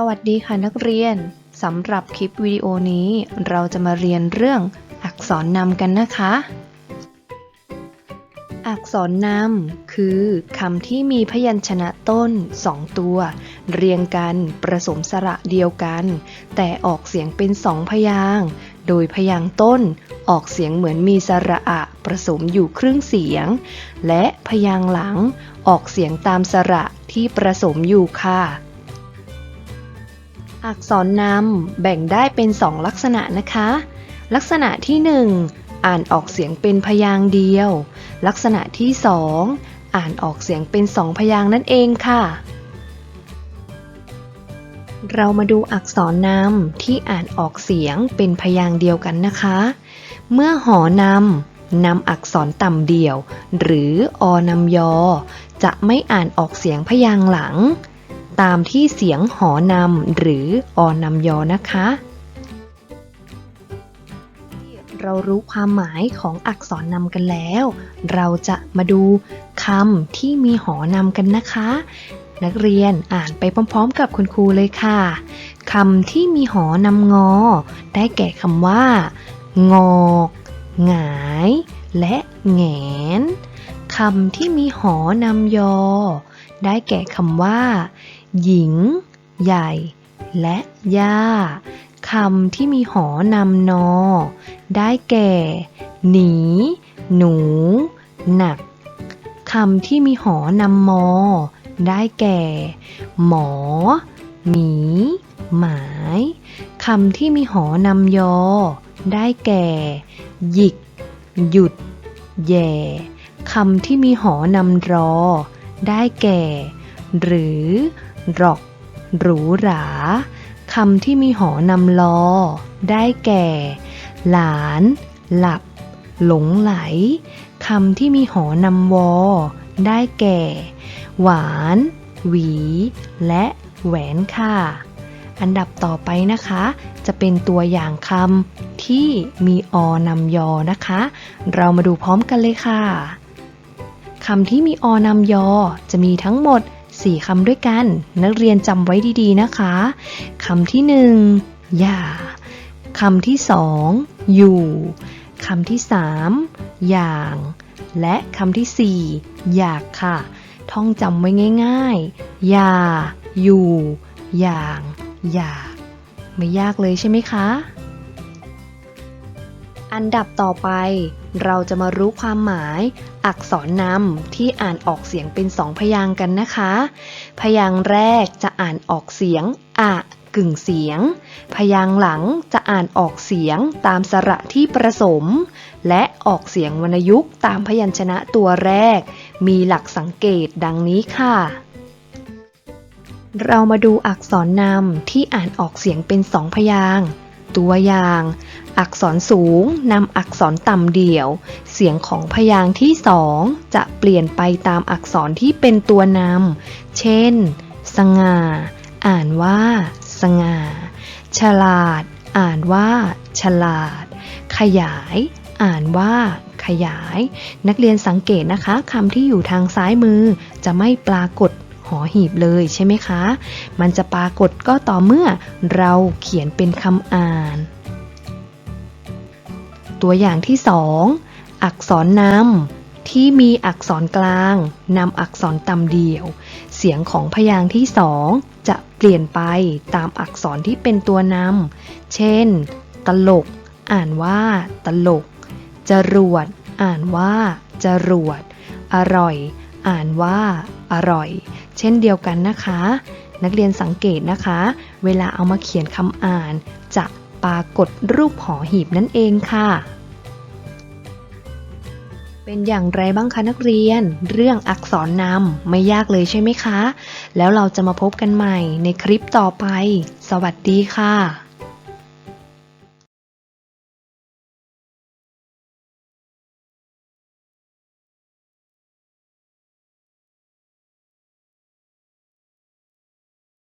สวัสดีค่ะนักเรียน สำหรับคลิปวิดีโอนี้ เราจะมาเรียนเรื่องอักษรนำกันนะคะ อักษรนำคือคำที่มีพยัญชนะต้นสองตัว เรียงกันประสมสระเดียวกัน แต่ออกเสียงเป็นสองพยางโดยพยางต้นออกเสียงเหมือนมีสระอะผสมอยู่ครึ่งเสียง และพยางหลังออกเสียงตามสระที่ประสมอยู่ค่ะ อักษรนำแบ่งได้เป็นสองลักษณะนะคะ ลักษณะที่หนึ่งอ่านออกเสียงเป็นพยางค์เดียว ลักษณะที่สองอ่านออกเสียงเป็นสองพยางค์นั่นเองค่ะ เรามาดูอักษรนำที่อ่านออกเสียงเป็นพยางค์เดียวกันนะคะ เมื่อหอนำนำอักษรต่ำเดี่ยว หรืออนำยอ จะไม่อ่านออกเสียงพยางค์หลัง ตามที่เสียงหอนำหรืออนำยอนะคะ เรารู้ความหมายของอักษรนำกันแล้ว เราจะมาดูคำที่มีหอนำกันนะคะ นักเรียนอ่านไปพร้อมๆ กับคุณครูเลยค่ะคำที่มีหอนำงอ ได้แก่คำว่า งอกหงาย และแงนคำที่มีหอนำยอ ได้แก่คำว่า หญิง ใหญ่ และย่าคำที่มีหอนำนอ ได้แก่ หนี หนู หนักคำที่มีหอนำมอ ได้แก่ หมอ หมี หมายคำที่มีหอนำยอ ได้แก่ หยิก หยุด แย่คำที่มีหอนำรอ ได้แก่ หรือ หรอก หรูหราคำที่มีหอนำลอ ได้แก่ หลาน หลับ หลงไหลคำที่มีหอนำวอ ได้แก่ หวาน หวี และแหวนค่ะ อันดับต่อไปนะคะ จะเป็นตัวอย่างคำที่มีอนำยอนะคะ เรามาดูพร้อมกันเลยค่ะคำที่มีอนำยอจะมีทั้งหมด 4คำด้วยกัน นักเรียนจำไว้ดีๆนะคะคำที่หนึ่งอย่าคำที่สองอยู่คำที่สามอย่าง และคำที่สี่อยากค่ะ ท่องจำไว้ง่าย ๆ อย่า อยู่ อย่าง อยาก ไม่ยากเลยใช่ไหมคะ อันดับต่อไป เราจะมารู้ความหมาย อักษรนำที่อ่านออกเสียงเป็นสองพยางค์กันนะคะ พยางค์แรกจะอ่านออกเสียงอะกึ่งเสียง พยางค์หลังจะอ่านออกเสียงตามสระที่ประสม และออกเสียงวรรณยุกต์ตามพยัญชนะตัวแรก มีหลักสังเกตดังนี้ค่ะ เรามาดูอักษรนำที่อ่านออกเสียงเป็นสองพยางค์ตัวอย่าง อักษรสูงนำอักษรต่ำเดี่ยว เสียงของพยางค์ที่สองจะเปลี่ยนไปตามอักษรที่เป็นตัวนำ เช่น สง่า อ่านว่า สง่า ฉลาด อ่านว่า ฉลาด ขยาย อ่านว่า ขยาย นักเรียนสังเกตนะคะคำที่อยู่ทางซ้ายมือจะไม่ปรากฏหอหีบเลยใช่ไหมคะ มันจะปรากฏก็ต่อเมื่อเราเขียนเป็นคำอ่าน ตัวอย่างที่สองอักษรนำที่มีอักษรกลางนำอักษรต่ำเดี่ยว เสียงของพยางค์ที่สองจะเปลี่ยนไปตามอักษรที่เป็นตัวนำเช่น ตลก อ่านว่า ตลก จรวด อ่านว่า จรวด อร่อย อ่านว่า อร่อย เช่นเดียวกันนะคะ นักเรียนสังเกตนะคะ เวลาเอามาเขียนคำอ่านจะปรากฏรูปหอหีบนั่นเองค่ะ เป็นอย่างไรบ้างคะนักเรียน เรื่องอักษรนำไม่ยากเลยใช่ไหมคะ แล้วเราจะมาพบกันใหม่ในคลิปต่อไป สวัสดีค่ะ